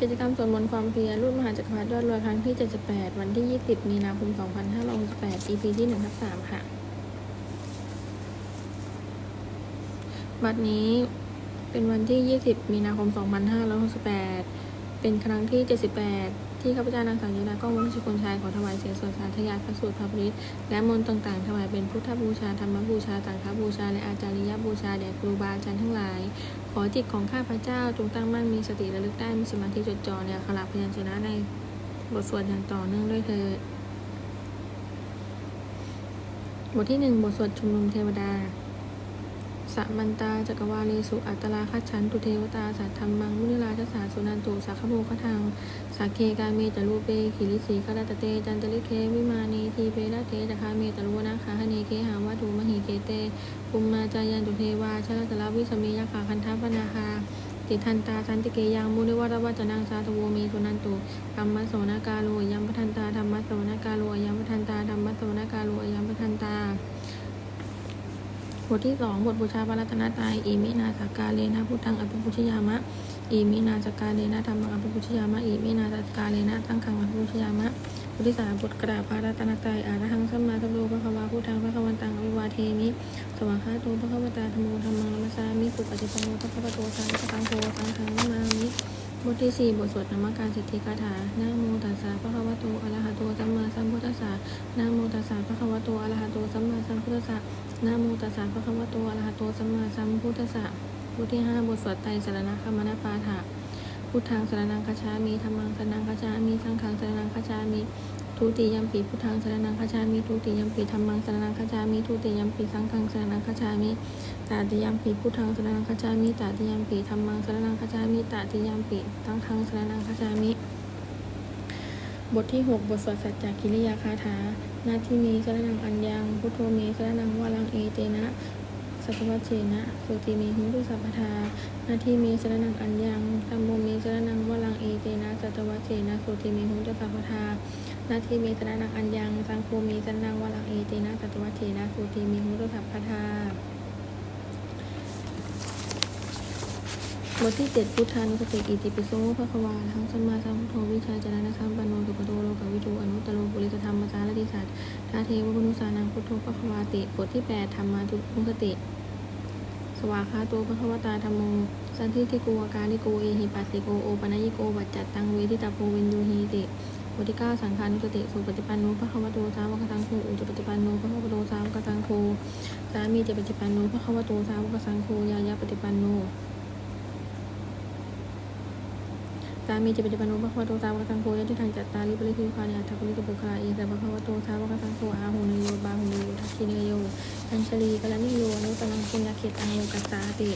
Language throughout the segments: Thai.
กิจกรรมสวดมนต์ความเพียรรุ่นมหาจักรพรรดิยอดรวยครั้งที่ 78 วันที่ 20 มีนาคม 2568 EP ที่1ทับ3ค่ะ บัดนี้เป็นวันที่ 20 มีนาคม 2568 เป็นครั้งที่ 78 ที่ข้าพเจ้านางสาวยดาก้องวัชกุลชัยขอถวายเสียงสวดสาธยายพระสูตรพระบริตและมนต์ต่างๆ ถวายเป็นพุทธบูชาธรรมบูชาสังฆบูชาและอาจาริยบูชาแด่ครูบาอาจารย์ทั้งหลาย ขอจิตของข้าพเจ้าจงตั้งมั่นมีสติระลึกได้มีสมาธิจดจ่อในอักขระพยัญชนะในบทสวดอย่างต่อเนื่องด้วยเถิดบทที่หนึ่งบทสวดชุมนุมเทวดาสัมมันตาจักรวาเลสุอัตตลาคัจฉันตุเทวตาสัทธรรมังมุนิราชสาสุนันตุสักขโมคทัง สักเคกาเมจรูเปขิริสีกรตเต จันตลิเควิมานีทีเประเทจักขาเมจรุวนาคาหเนเคหาวัตุมหิเกเตปุมมาจายันตุเทวาชลตลาวิสเมยคาคันทัพนาคาติทันตาสันติเกยังมุนิวัตวัจนังสาตโวเมสุนันตุธรรมะสวนากาโลยัมปทันตาธรรมะสวนากาโลยัมปทันตาธรรมะสวนากาโลยัมปทันตาบทที่สองบทบูชาพระรัตนตรัยอิมินาสกกาเลนะพุทธังอภิปุชยามะ อิมินาสกกาเลนะธรรมังอภิปุชยามะอิมินาสกกาเลนะตั้งขังอภิปุชยามะบทที่สามบทกราพระรัตนตรัยอารหังสัมมาสัมพุทธพระควาพุทธังพระควันตังอภิวาเทมิสวากขาโตพระควตาธรรมโมธรรมังนัมสสามิสุปฏิปันโนพระควโตสังฆตังโฆสังฆังนามามิบทที่สี่บทสวดนามการสิทธิคาถานะโมตัสสะพระควโตอรหะโตสัมมาสัมพุทธัสสะนะโมตัสสะพระควโตอรหะโตสัมมาสัมพุทธัสสะนะโมตัสสะภะคะวะโตอรหะโตสัมมาสัมพุทธัสสะ บทที่ห้าบทสวดไตรสรณคมนปาฐะพุทธังสรณังคชามิธรรมังสรณังคชามิสังฆังสรณังคชามิทุติยมปีพุทธังสรณังคชามิทุติยมปีธรรมังสรณังคชามิทุติยมปีสังฆังสรณังคชามิตาติยมปีพุทธังสรณังคชามิตาติยมปีธรรมังสรณังคชามิตาติยมปีสังฆังสรณังคชามิ บทที่6บทสวดสัจจกิริยาคาถานาทิมีสรนังอัญญังพุทโธเมสรนังวาลังเอเตนะ สัตวัชเชนะสุติเมหุตุสัพพทานาทิเมสรนังอัญญังธรรมโมเมสรนังวลังเอเตนะสัตวัชเชนะสุติเมหุตุสัพพทานาทิเมสรนังอัญญังสังโฆเมสรนังวลังเอเตนะสัตวัชเชนะสุติเมหุตุสัพพทาบทที่เจ็ดพุทธานุสติอิติปิโสภะควาทั้งสมมาสัมพุทโธวิชาจารณะสัมปันโนสุปโตโลกวิทูอนุตตโรปุริสธรรมสารติสัตทาเทวพุนุสานังพุทโธภะควาติ บทที่แปดธรรมาทุมุสติ สวาคาโตภะคะวตาธรรมโม สันทิติโกอาการิโก เอหิปัสสิโก โอปนัยิโกวัจจัตตังเวทิตาโพเวนยูหีติบทที่เก้าสังขานุสติสุปฏิปันโนภะควตโตสาวกสังโฆอุจจปฏิปันโนภะควตโตสาวกสังโฆสามีจะปฏิปันโนภะควตโตสาวกสังโฆยายาปฏิปันโน ตามีจะปฏิปันโนภะคะวะโตตาวกตังโคยะที่ทางจัตตาริปริคิพานิอัตถปุริกบุคลาเอสะภะคะวะโตทาวกตังโคอาหุนโยบาหุนโยทักขิเนโยอัญชลีกะลนิโยอนุตตังปุญญาเขตังโยกัสสาติ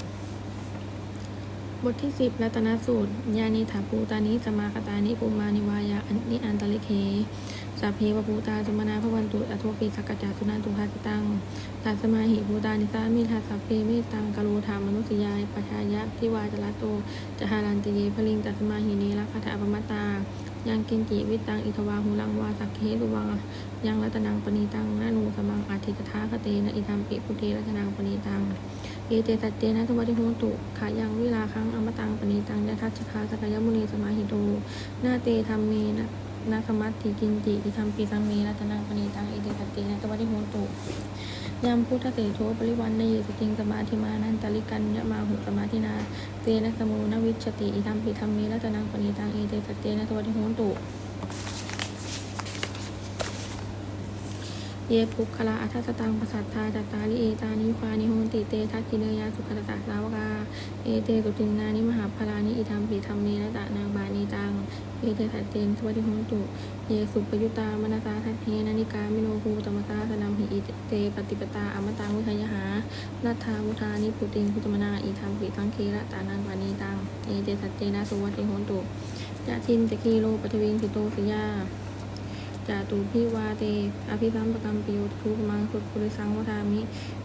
บทที่สิบรัตนสูตร ยานิถาภูตานิสมาคตานิปุมานิวายาอันนิอันตลิเค สัพเพวภูตาจุมนาพระวันตุอโทปิสักกจจาสุนันตุภาสิตังตัสมาหิภูตานิสามิทัสสัพเพเมตตังกะโลธรรมมนุสยายปชายะทิวาจลโตจหารันตเยพลิงตัสมาหิเนลักขะอปมตายังกินจิวิตังอิทวาหุลังวาสักเคตุวังยังรัตนังปณีตังนานูสมังอาทิตถาคเตนะอิทัมปิพุเทรัตนังปณีตังเอเตตัดเตนะทวัติโหตุขายังวิลาคังอมตังปณีตังยะทัชคาสกยมุนีสมาหิโตนาเตธรรมเมนะ นาสมัตถิกินจิอิทัมปีสังเมรัตนังปณีตังเอเตตัดเตนะทวัติโหตุยามพุทธเสโทปริวันในเยสติงสมาธิมานันตลิกันยะมาหุสมาธินาเตนะสมุนวิชติอิทัมปิธรรมเมรัตนังปณีตังเอเตตัดเตนะทวัติโหตุเยปุคละอัฏฐสตังปสัทธาจัตตาลิเอตานิควานิโหนติเตทักกิเนยาสุขตตาสาวกาเอเตสุตินนานิมหาพลานิอิธรรมปิธรรมเมนะตะนางบานีตัง เอเตสัตเตนสวัติโหนตุ เยสุปยุตามนสาทัตเทนานิกามิโนภูตมสาสนัมหิอิเตปฏิปตาอมตังวิคยหาลัทธาวุธานิพุติงพุตมนาอิธรรมปิสังเคระตานางบานีตัง เอเตสัตเตนะสวัติโหนตุยะทินตะคีโลปัทวิงสิโตสยาจาตุพิวาเต อภิสัมปกรรมปิโยทุปมังสุดปุริสังวทามิ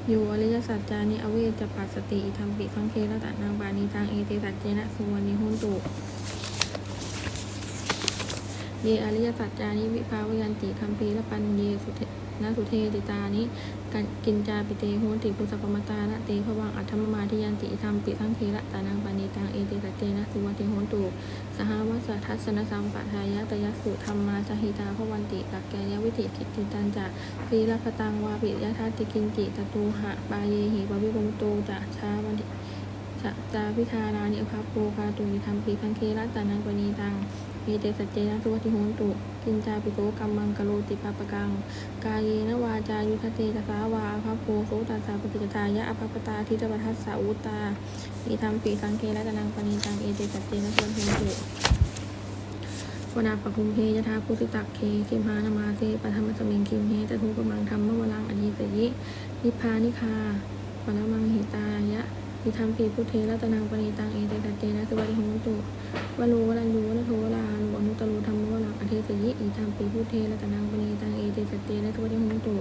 โยอริยสัจจานิอเวจปัสสติธรรมปิสังเคระตะนางบานีตังเอเตสัจเจนะสุวรรณิหุนตุ เยอริยสัจจานิวิภาวยันติคัมภีรปัญเยสุเทนะสุเทติตานิกันกินจาปิเตโหติปุสปมตาละเตภวังอัตถมมาทิยันติธรรมปิสังเคระตานังปานีตังเอติสัจเจนะสุวัติโหนตุสหวัสทัสสนสัมปทายะตยสุธรรมาสหิตาภวันติกักแกยวิธิกิติตันจะสีลพตังวาปิยะทัติกินจิตตูหะปาเยหิปวิปมุตโตจะชาวันติจะจาพิธารานิอภาโปกาตุนิธรรมปีพังเคระตานังปานีตัง เอเตสัจเจนะสุวัติโหนตุ กินจาปิโสกัมมังกโลติปะปะกัง กายเยนวาจายุทธเตตสาวาอภาโพโสตัสสะปฏิจตายะอภปตาทิตปทัสสะอุตตามีธรรมปีสังเคและตนังปณีตังเอเตสัจเจนะสุวัติโหนตุวนาปะคุมเพยทาพุสิตักเคคิมหานามาเซปะธรรมสมิงคิมเฮตทูปมังธรรมวลังอดีตยินิพพานิคาปรมังหิตายะ มีธรรมปีพุทเทรัตนังปณีตังเอเตสัจเจนะสุวัติโหนตุวโรวรันยูวะโทวราหารุอนุตตโรธรรมวรังอเทสยิอีธรรมปีพุทเทรัตนังปณีตังเอเตสตเตนะทุวัติหงตุ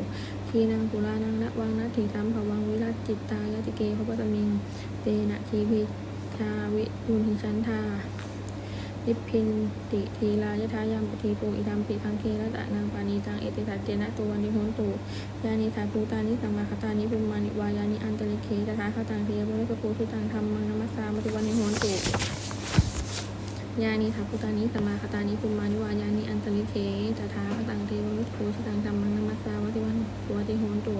ขีนังปุรานังละวังนัตถิสัมภวังวิรัตจิตตายติเกพระปตมิง เตนะชีพิชาวิยุนหิชันทา นิพพินติทีลายทายามปุทีโปอิธรรมปีคังเครัตะนังปานีตังเอเตสัจเจนะตัววันิโหนตุยานิทาภูตานิสัมมาคตานิปุมานิวายานิอันตริเคตถาคตังเทวะเลกโปทุตังธรรมังนัมสสามัตุวันนิโหนตุยานิทัพพุตานิสัมมาคตานิปุมานิวายานิอันตริเคตถาคตังเทววิโภชิตังธรรมังนัมสสาวัติวันสุวัติโหนตุ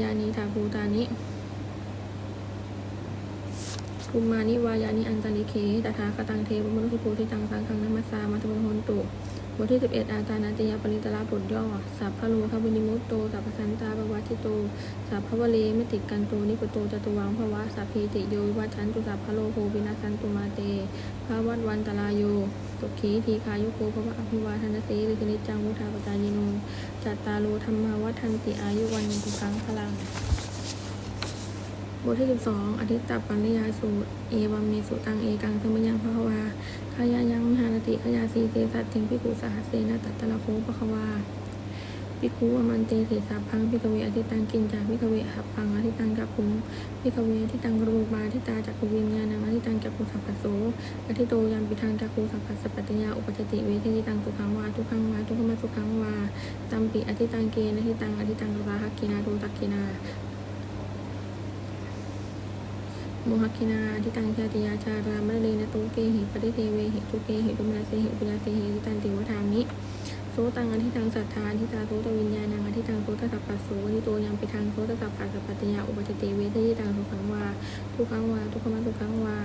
ยานิทัพพุตานิ ปุมานิวายานิอันตริเคตถาคตังเทวมนุสโภชิตังสังฆังนัมสสามัติวันโหนตุบทที่ 11 อาตานาติยาปริตระบทย่อ สัพพะโลคาวินิมุตโต สัพพสันตาปวัติโต สัพพะวะเลมติกันโต นิปโตจตุวังภวะ สัพเพติโยวัชันตุสัพพะโลโภวินาสันตุมาเตภาวัตวันตรายโยตุขีทีคายุโกภวะอภิวาทนาสีริสนิจจังมุทาปจายโน จัตตาโลธรรมาวัฒนติอายุวันตุคังพลัง บทที่ 12อธิตตปัญญยาสูตร เอวัมเมสุตังเอกังสมยังพะคะวาขายายังมหานติขยาสีเตสัตถิงพิกุสหัสเสนาตัตตะละโคปะควาพิกุวมันเตเสสาพังพิกเวอธิตังกินจากพิกเวหับพังอธิตังกักขุงพิกเวอธิตังกรูปาทิตาจักขุวิญญาณังอธิตังจักขุสัพพโสอธิโตยามปิทังจักขุสัพพสปปัตตยาอุปจติเวทิตังสุขังวาทุขังวาทุขมาสุขังวาตัมปิอธิตังเกณอธิตังอธิตังราหกินาโทตักกินา โมหคินาทิตังชาติยาชารามะเลนะตุเกหิปฏิเทเวหิทุเกหิตุมนาเสหิปุญาเสหิทิตันติวทามิโสตังอธิตังสัทธาอธิตาโสตวิญญาณังอธิตังโสตสัพพัสโสอธิโตยังไปทังโสตสัพพะสัพพัตยาอุปจติเวทิตังสุขังวาทุกขังวาทุกขมัทุกขังวา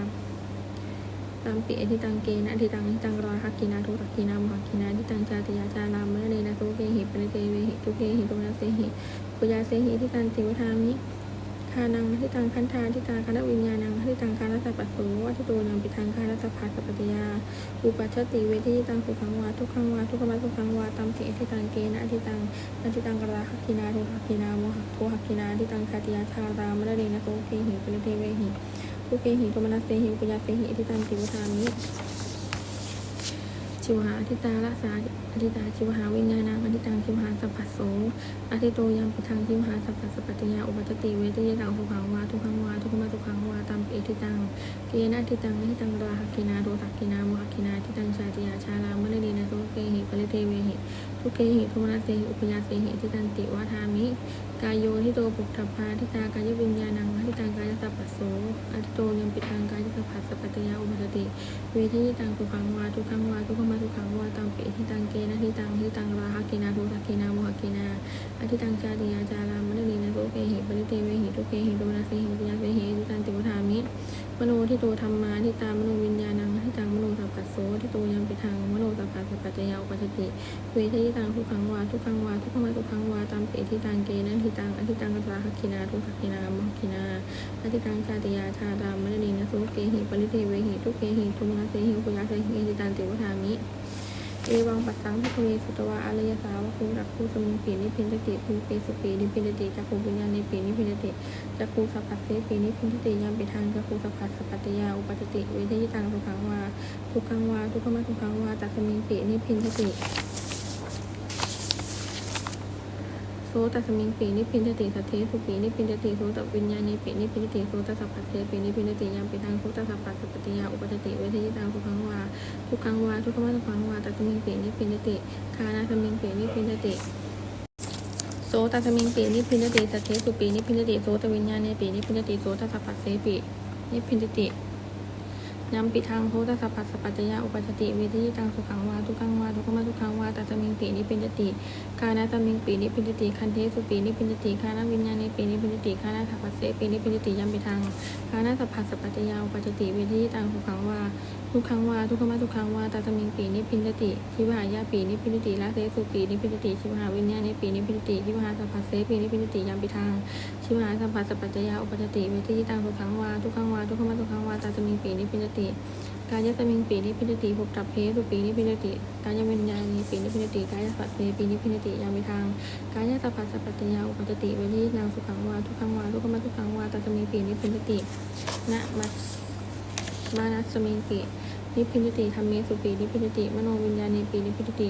ตามปิอธิตังเกนะอธิตังอธิตังรอหักกินาทุตักกินามหกินาอธิตังชาติยาชารามะเลนะตุเกหิปฏิเทเวหิทุเกหิตุมนาเสหิปุญาเสหิทิตันติวทามิ ทานังทิตังคันธานทิตังคณวิญญาณังทิตังคารัสปัสโสวัติโตยังปิทังคารัสภัสสปติยา อุปัชติเวทิตังสุขังวาทุกขังวาทุกขมัสสุขังวาตัมติทิตังเกนะทิตังอทิตังกราหักกินาโทหักกินาโมหักโทหักกินาทิตังคาติยาชารามะเรนะโตเกหิปริเทเวหิทุเกหิโตมนัสเสหิอุปยาเสหิทิตังติวทามิชิวหาอธิตาละสา อธิตาชิวหาวิญญาณังอธิตังชิวหาสัพพัสโสอธิโตยังปุทังชิวหาสัพพัสสปติยาอุปัจติเวทยตังสุขังวาทุกขังวาทุกขมาทุกขังวาตามเอธิตังเกนาทิตังนิตังราหกินาโทตักกินาโมหกินาทิตังชาติยาชาลามะเลดีนะโตเกหิปริเทเวหิ ทุเกหิทุมนัสเสหิอุปยาเสหิทิตันติวาทามิ กายโยทิโตปุกทัพพาทิตากายวิญญาณังทิตังกายสัพพัสโสอธิโตยังปิทังกายสัพพัสสปัตยาอุปัจจติ เวทีตังสุขังวาทุขังวาทุขมาทุขังวาตัมปิทิตังเกนะทิตังทิตังราหะกินาโทสักกินาโมหกินาอธิตังชาติยาจารามะนีนะโสเกหิปริเตเวหิทุเกหิโตมนาเสหิปยาเสหิทิตันติวทามิมโนที่ตธรรมาที่ตามโนวิญญาณังที่ตังมโนสัพพัสโสที่ตยังปิทางมโนสัพพัสสัพพัจจยาวปัจจติเวทีตังทุกขังวาทุกขังวาทุกขมาทุกขังวาตามปิทิตังเกนะทิตังอธิตังกัจราหกินาทุกขกินามหกินาอธิตังชาติยาชารามมณีนะโสเกหิปริเทเวหิทุเกหิทุมนาเสหิปุยาเสหิทิตันติวทามิ เอวังปัสสังพิทเวสุตวะอริยสาวคูรักคูสมิงปีนิพินติภูเปสุปีนิพินติจักขูปิญญาในปีนิพินติจักขูสัพพัสเสปีนิพินติยามปิทางจักขูสัพพัสสปัตติยาอุปจติเวทยิตังสุขังวาทุกขังวาทุกขมาทุกขังวาตัสมิงปีนิพินติโสตัสมิงปีนิพินติสัทเทสุปีนิพินติโสตวิญญาณีปีนิพินติโสตสัพพเสปีนิพินติยามปิทางโสตสัพพสสปัตติยาอุปจติเวทยิตังสุขังวาทุกขังวาทุกขมาทุกขังวาตัสมิงเปนิพินติคานาสมิงเปนิพินติโสตัสมิงปีนิพินติสัทเทสุปีนิพินติโสตวิญญาณเนปีนิพินติโสตัสสะปัสเสปีนิพพินติ ยำปิทางโพตัสสะปัสสปัจจยาอุปัชติเวทีตังสุขังวาทุกังวาทุกมาทุกขังวาตัสมิงปีนิพพินจติกานาตมิงปีนิพพินจติคันเทสุปีนิพพินจติคานาวิญญาณเนปีนิพพินจติคานาสัพปัสเสปีนิพพินจติยำปิทางคานาสัพพัสสปัจจยาอุปัชติเวทีตังสุขังวาทุกครั้งว่าทุกขมาทุกครั้งว่าตาสมิงปีนิพินตติชิวหายาปีนิพินจติลาเสสุปีนิพินจติชิวหาวิญญาณปีนิพินจติชิวหาสัพพัสเสปีนิพินจติยามปิทางชิวหาสัพพัสสะปัจจยาอุปจติเวทีตังทุกครั้งว่าทุกครั้งว่าทุกขมาทุกครั้งว่าตาสมิงปีนิพินจติกายสมิงปีนิพินติภพตับเพสุปีนิพินติกายวิญญาณีปีนิพินติกายสัพเสปีนิพินติยามปิทางกายสัพพัสสะปัจจยาอุปจติเวทีนางสุขังวาทุขังวาทุกขมาทุขังวาตาสมิงปีนิพินตินะมัสมานัสมิงปีนิพินติธรรมเมสุปีนิพินติมโนวิญญาณีปีนิพินติ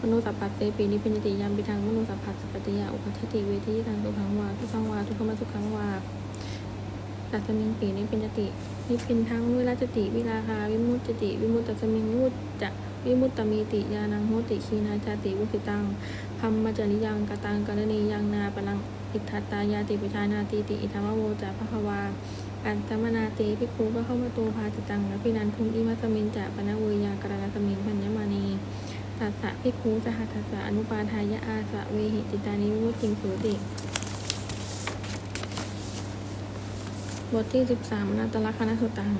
มโนสัพพัสเตปีนิพินติยามปิทางมโนสัพพัสสะปัจจยาอุปัฏฐติเวทีทางทุขังวาทุกขังวาทุกขมาทุกขังวา ตัสมิงปีนิพพินจตินิพพินทั้งวิราชติวิราคาวิมุตติ วิมุตตัสมิงวิมุตจะวิมุตตมีติยานังโหติคีนาจาติวุติตังพัมมจริยังกตังกรณียังนาปลังอิทัตตายาติปชานาติติอิธรรมโวจาภควาอันตมนาเตพิคูก็เข้ามาตูพาจิตังและพินันทุงอิมัสมินจะปนเวยากรณสมิงพัญญมานีตัสสะพิคูสหัสสะอนุปาทายะอาสะเวหิติตานิวุติงสุติ บทที่สิบสามนาตลักษณะสุตัง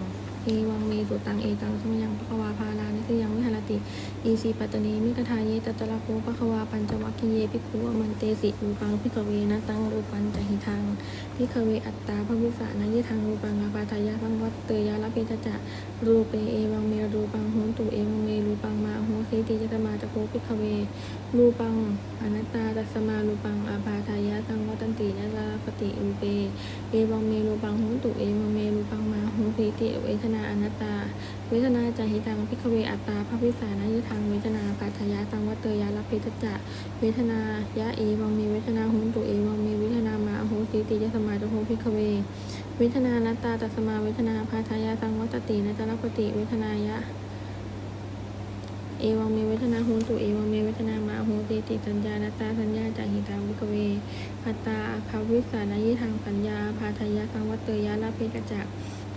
เอวังเมสุตังเอตังสมยังปะควาพาลานิสยังวิหารติอีสีปัตตเนมิกทาเยตตะละโคปะควาปัญจวัคคีเยพิคูอมันเตสิรูปังพิกเวนะตังรูปัญจหิทังพิคเวอัตตาพระวิสานายิทางรูปังอาปาทายาสังวัตเตยาลเพจจะรูเปเอวังเมรูปังโหนตุเอวังเมรูปังมาโหสิติจตมาจะโคพิคเวรูปังอนัตตาตัสมารูปังอาปาทายาสังวัตันติยะลาปติรูเปเอวังเมรูปังโหนตุเอวังเมรูปังมาโหสิติเวทนนาอนัตตา เวทนาจาหิตังพิคเวอัตตาพระวิสานายทางเวทนาปาทายาสังวัตเตยาลเพจจะ เวทนายะเอวังเมเวทนาหุนตุเอวังเมเวทนามาโหสิติยะสมาจโหพิกเว เวทนานัตตาตัสมาเวทนาพาทายาสังวัตตินะจรปติเวทนายะเอวังเมเวทนาหุนตุเอวังเมเวทนามาโหติติสัญญานัตตาสัญญาจาหิตังวิกเวพัตตาภาวิสานายิทางสัญญาพาทายาสังวัตเตยะลาเพกจัก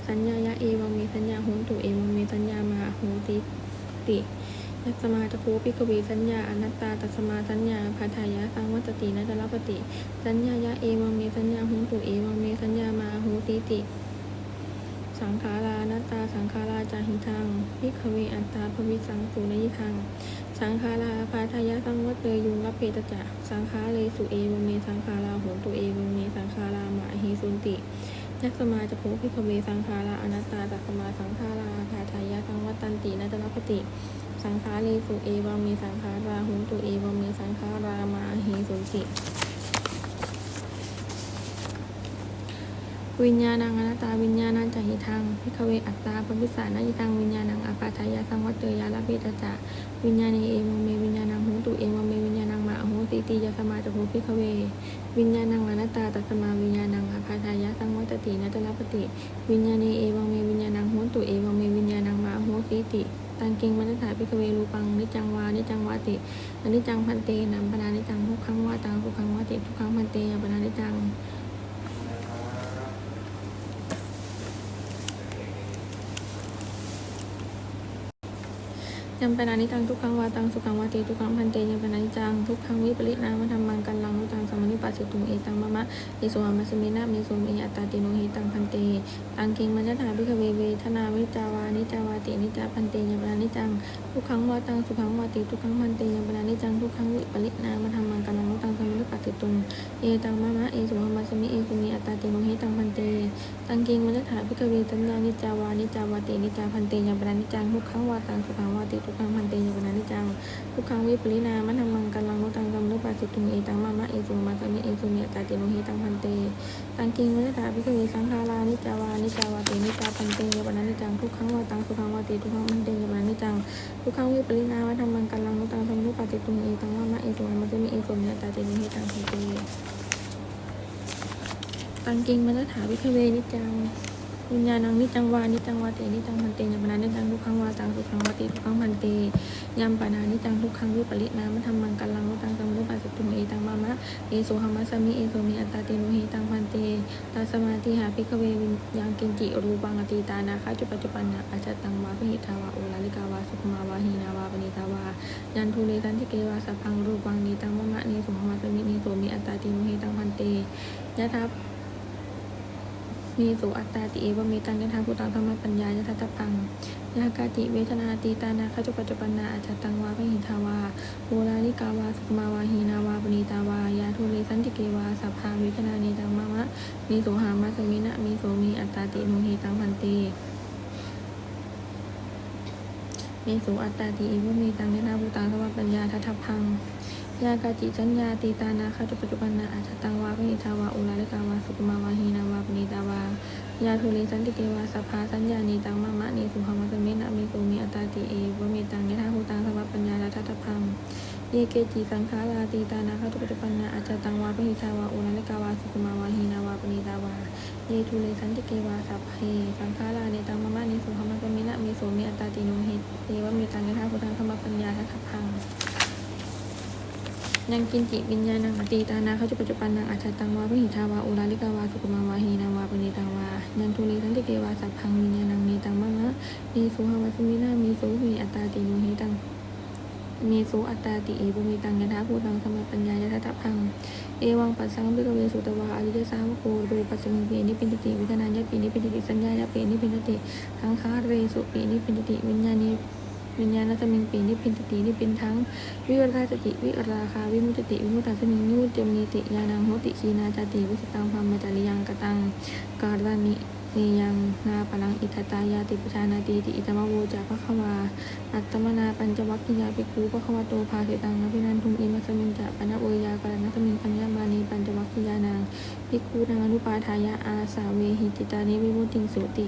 สัญญายะเอวังเมสัญญาหุนตุเอวังเมสัญญามาโหติติยัสมาจะโคปิกวีสัญญาอนัตตาตัสมาสัญญาพาทายะสังวัตตินะจรปติสัญญายะเอวังเมสัญญาหุงตุเอวังเมสัญญามาหูติติสังขารานัตตาสังขาราจาหิทังพิกเวอัตตาภวิสังสุนยิทัง สังขาราพาทายะสังวัตเตยุงรับเพตจะสังขาเลสุเอวังเมสังขาราโหนตุเอวังเมสังขารามาหิสุนติ ยักสมาจะโคพิคเวสังขาราอนัตตาจักสมาสังขาราคาทายะสังวัตันตินาจรปติสังขารีสุเอวังมีสังขาราหุนตุเอวังมีสังขารามาหิสุนติ วิญญาณังอนัตตาวิญญาณังจหิทังพิคเวอัตตาปวิสานายิทังวิญญาณังอาปาทายาสังวัตเตยาลเพตจะวิญญาณเอวังเมวิญญาณังหุนตุเอวังเมวิญญาณังมาโหติติยาสมาจะโหพิคเว วิญญาณังอนัตตาตัสมาวิญญาณังอาปาทายาสังวัตตินัตลปติ วิญญาณเอวังเมวิญญาณังหุนตุเอวังเมวิญญาณังมาโหติติตังกิงมนัสสาพิกเวรูปังนิจังวานิจังวาติอนิจังพันเตนัมปนานิจังทุกขังวาตังทุกขังวาติทุกขังพันเตยัมปนานิจัง ยัมปนานิจจังทุกขังวาตังสุขังวาติทุกขังพันเตยัมปนานิจจังทุกขังวิปริณามธรรมังกันลังนุตังสมนิปัสสิตุงเอตังมะมะเอโสอามัสมินะเมสเมอัตตาติโนหิตังพันเตตังกิงมัญญถาพิกเวเวทนาวิจาวานิจาวาตินิจาพันเตยัมปนานิจจังทุกครั้งวาตังสุขังวาติทุกครั้งพันเตยังเป็นานิจังทุกครั้งวิปริณามธรรมังกัลลังนุตังสมุนุปัสสิตุงเอตังมะมะเอสุหัมมัสมิเอสุมีอัตตาติโนหิตังพันเตตังเกงมัจถาพิกเวสัญญานิจาวานิจาวาตินิจาพันเตยังปนานิจังทุกครั้งวาตังสุขังวาติทุกครั้งพันเตยังปนานิจัง ทุกครั้งวิปริณามธรรมังกัลลังนุตังสมุนุปัสสิตุงเอตังมะมะเอสุมมัสมิเอสุมีอัตตาติโนหิตังพันเต ตังเกงมัจถาพิกเวสังขารานิจาวานิจาวาตินิจาพันเตยังปนานิจัง ทุกครั้งวาตังสุขังวาติทุกครั้งพันเตยังปนานิจัง ทุกครั้งวิปริณามธรรมังกัลลังนุตังสมุนุปาติตุงเอตังวะมะเอตุมันจะมีเอตุเนตาเจนิเฮตังทีเตตังกิงมัตถาวิคเวนิจัง วิญญาณังนิจังวานิจังวาเตนิจังพันเตยัมนานิจังทุกขังวาตังสุขังวาติทุกขังพันเตยัมปานานิจังทุกขังวิปริณามธรรมังกัลลังนุตังสมุนุปัสตุงเอตังมามะเอโสหมัสมิเอโสมิอัตตาติโนหิตังพันเตตาสมาธิหาภิกเววิญยังกินจิรูปังอติตานาคาจุปัจจุปันนาอาจตังวาพหิทาวาโอลาลิกาวาสุขมาวาหีนาวาปณิตาวายันทุเลตันทิเกวาสัพพังรูปังนีตังมะมะเนโสหมัสมิเนโสมิอัตตาติโนหิตังพันเตยะทัพ มีสุอัตตาติเอวเมตังยะทาภูตังธรรมปัญญายทัตตปังยากาติเวทนาตีตานาคจุปัจจุปันนาอาจจตังวาพหิทาวาโวลาลิกาวาสุขมาวาหีนาวาปณีตาวายาทุเลสันติเกวาสัพพาเวทนาเนตังมะมะมีโสหามัสมินะมีโสมีอัตตาติโนหิตังพันเตมีสุอัตตาติเอวเมตังยะทาภูตังธรรมปัญญาทัตตพัง ยากาจิจัญญาตีตานาคาจุปัจจุบันนาอาจจตังวาพิทาวาอุลาลิกาวาสุขมาวาหีนาวาปณีตาวายาทุเลสันติเกวาสัพพาสัญญานีตังมะมะนีสุขมัสเมนะมีโสมีอัตตาติเอวเมตังยะทาหูตังสวัปปัญญาลัทธพังเยเกจิสังขาราตีตานาคาจุปัจจุบันนาอาจจตังวาพิทาวาอุลาลิกาวาสุขมาวาหีนาวาปณีตาวาเยทุเลสันติเกวาสัพเพสังขาราเนตังมะมะนีสุขมัสเมนะมีโสมีอัตตาติโนหิเทวเมตังยะทาหูตังสวัปปัญญาลัทธพัง ยังกินจิวิญญาณังอตีตานาเขาจุปัจจุบันนางอาชาตังวาพหิทาวาอุลาลิกาวาสุกมาวาหีนาวาปณิตาวายังทุลีทันติเกวาสัพพังวิญญาณังมีตังมะมะมีสุหวัสมินามีสุมีอัตตาติโนหิตังมีสุอัตตาติเอบุมีตังยะทาภูตังสมปัญญายะทะทะพังเอวังปัสสังบิกเวสุตวาอริยสาวโกรูปัสสมิงเปนิพินติวิทนายะปีนิพินติสัญญายะเปนิพินติสังขารเรสุปีนิพินติวิญญาณี วิญญาณสมิงปีนิพินตินี่เป็นทั้ง วิราชติ วิราคา วิมุตติ วิมุตตาสมิงยุตมีติยานังโหติขีนาจติวิสตังพรหมจริยังกตังการานิเนยังนาปลังอิทตายาติปชานาติติอิตมะโวจาภควาอัตตมนาปัญจวัคคียาภิกขุภควโตภาสิตังนภินันทุงอิมัสมิงจะปัญญโอยากรณสมิงปัญญามานีปัญจวัคคียานังภิกขุนังอนุปาทายาอาสาเวหิติตานิวิมุตติงสุติ